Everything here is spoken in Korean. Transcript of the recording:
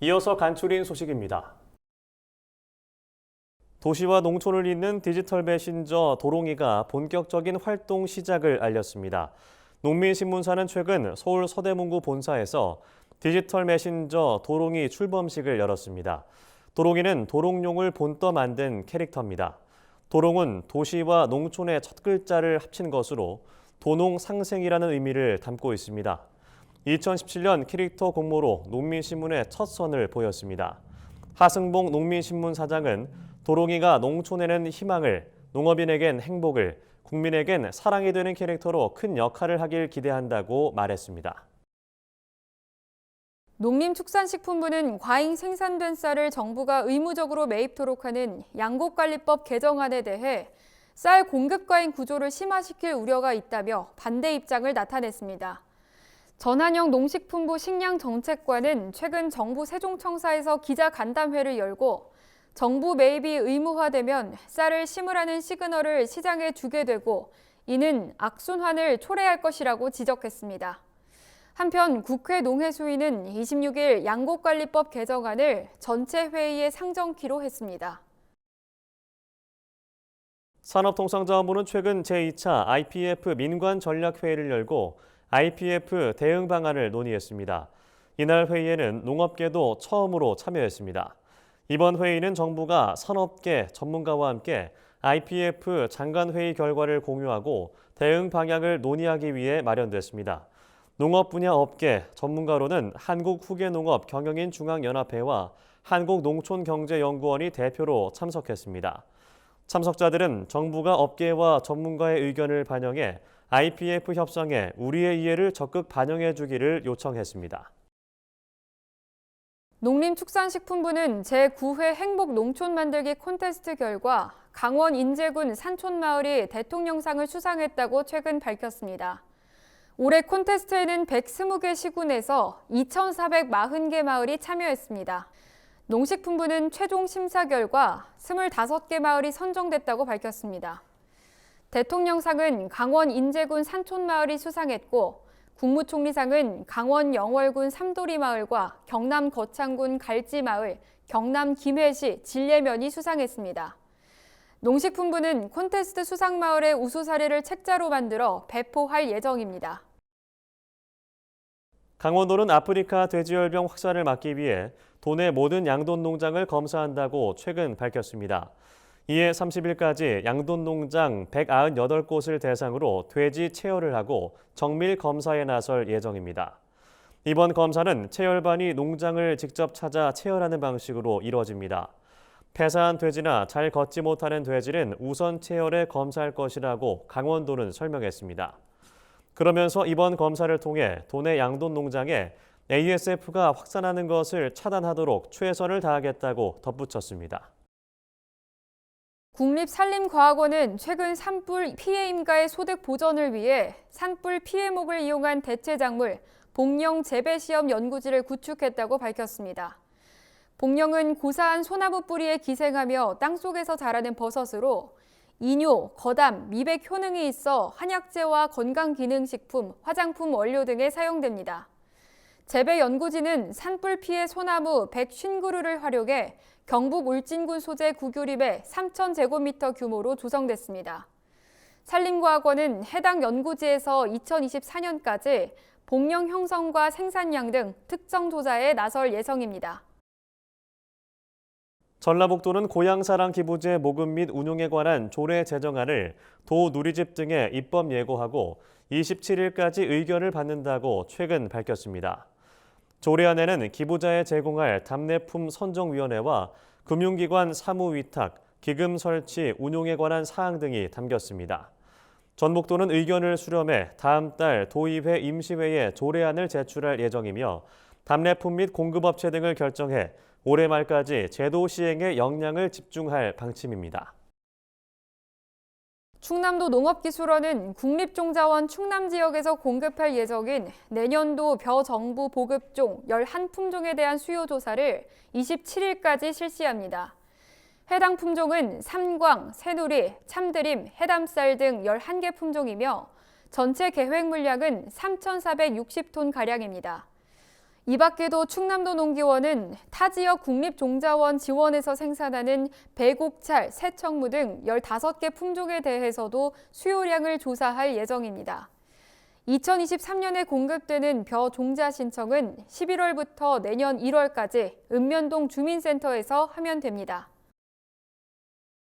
이어서 간추린 소식입니다. 도시와 농촌을 잇는 디지털 메신저 도롱이가 본격적인 활동 시작을 알렸습니다. 농민신문사는 최근 서울 서대문구 본사에서 디지털 메신저 도롱이 출범식을 열었습니다. 도롱이는 도롱뇽을 본떠 만든 캐릭터입니다. 도롱은 도시와 농촌의 첫 글자를 합친 것으로 도농 상생이라는 의미를 담고 있습니다. 2017년 캐릭터 공모로 농민신문의 첫 선을 보였습니다. 하승봉 농민신문 사장은 도롱이가 농촌에는 희망을, 농업인에겐 행복을, 국민에겐 사랑이 되는 캐릭터로 큰 역할을 하길 기대한다고 말했습니다. 농림축산식품부는 과잉 생산된 쌀을 정부가 의무적으로 매입토록 하는 양곡관리법 개정안에 대해 쌀 공급 과잉 구조를 심화시킬 우려가 있다며 반대 입장을 나타냈습니다. 전한영 농식품부 식량 정책관은 최근 정부 세종청사에서 기자 간담회를 열고 정부 매입이 의무화되면 쌀을 심으라는 시그널을 시장에 주게 되고 이는 악순환을 초래할 것이라고 지적했습니다. 한편 국회 농해수위는 26일 양곡관리법 개정안을 전체 회의에 상정키로 했습니다. 산업통상자원부는 최근 제2차 IPF 민관 전략회의를 열고 IPF 대응 방안을 논의했습니다. 이날 회의에는 농업계도 처음으로 참여했습니다. 이번 회의는 정부가 산업계 전문가와 함께 IPF 장관회의 결과를 공유하고 대응 방향을 논의하기 위해 마련됐습니다. 농업 분야 업계 전문가로는 한국후계농업 경영인 중앙연합회와 한국농촌경제연구원이 대표로 참석했습니다. 참석자들은 정부가 업계와 전문가의 의견을 반영해 IPF 협상에 우리의 이해를 적극 반영해 주기를 요청했습니다. 농림축산식품부는 제9회 행복 농촌 만들기 콘테스트 결과 강원 인제군 산촌마을이 대통령상을 수상했다고 최근 밝혔습니다. 올해 콘테스트에는 120개 시군에서 2,440개 마을이 참여했습니다. 농식품부는 최종 심사 결과 25개 마을이 선정됐다고 밝혔습니다. 대통령상은 강원 인제군 산촌마을이 수상했고 국무총리상은 강원 영월군 삼도리마을과 경남 거창군 갈지마을, 경남 김해시 진례면이 수상했습니다. 농식품부는 콘테스트 수상마을의 우수 사례를 책자로 만들어 배포할 예정입니다. 강원도는 아프리카 돼지열병 확산을 막기 위해 도내 모든 양돈 농장을 검사한다고 최근 밝혔습니다. 이에 30일까지 양돈 농장 198곳을 대상으로 돼지 체열을 하고 정밀 검사에 나설 예정입니다. 이번 검사는 체열반이 농장을 직접 찾아 체열하는 방식으로 이루어집니다. 폐사한 돼지나 잘 걷지 못하는 돼지는 우선 체열에 검사할 것이라고 강원도는 설명했습니다. 그러면서 이번 검사를 통해 도내 양돈 농장에 ASF가 확산하는 것을 차단하도록 최선을 다하겠다고 덧붙였습니다. 국립산림과학원은 최근 산불 피해 임가의 소득 보전을 위해 산불 피해목을 이용한 대체 작물 복령 재배 시험 연구지를 구축했다고 밝혔습니다. 복령은 고사한 소나무 뿌리에 기생하며 땅속에서 자라는 버섯으로 이뇨, 거담, 미백 효능이 있어 한약재와 건강기능식품, 화장품 원료 등에 사용됩니다. 재배 연구지는 산불 피해 소나무 150그루를 활용해 경북 울진군 소재 구교립에 3,000제곱미터 규모로 조성됐습니다. 산림과학원은 해당 연구지에서 2024년까지 복령 형성과 생산량 등 특정 조사에 나설 예정입니다. 전라북도는 고향사랑 기부제 모금 및 운용에 관한 조례 제정안을 도 누리집 등에 입법 예고하고 27일까지 의견을 받는다고 최근 밝혔습니다. 조례안에는 기부자에 제공할 답례품 선정위원회와 금융기관 사무위탁, 기금 설치, 운용에 관한 사항 등이 담겼습니다. 전북도는 의견을 수렴해 다음 달 도의회 임시회에 조례안을 제출할 예정이며 답례품 및 공급업체 등을 결정해 올해 말까지 제도 시행에 역량을 집중할 방침입니다. 충남도 농업기술원은 국립종자원 충남 지역에서 공급할 예정인 내년도 벼 정부 보급종 11품종에 대한 수요 조사를 27일까지 실시합니다. 해당 품종은 삼광, 새누리, 참드림, 해담쌀 등 11개 품종이며 전체 계획 물량은 3,460톤 가량입니다. 이 밖에도 충남도 농기원은 타 지역 국립종자원 지원에서 생산하는 배곡찰, 새청무 등 15개 품종에 대해서도 수요량을 조사할 예정입니다. 2023년에 공급되는 벼 종자 신청은 11월부터 내년 1월까지 읍면동 주민센터에서 하면 됩니다.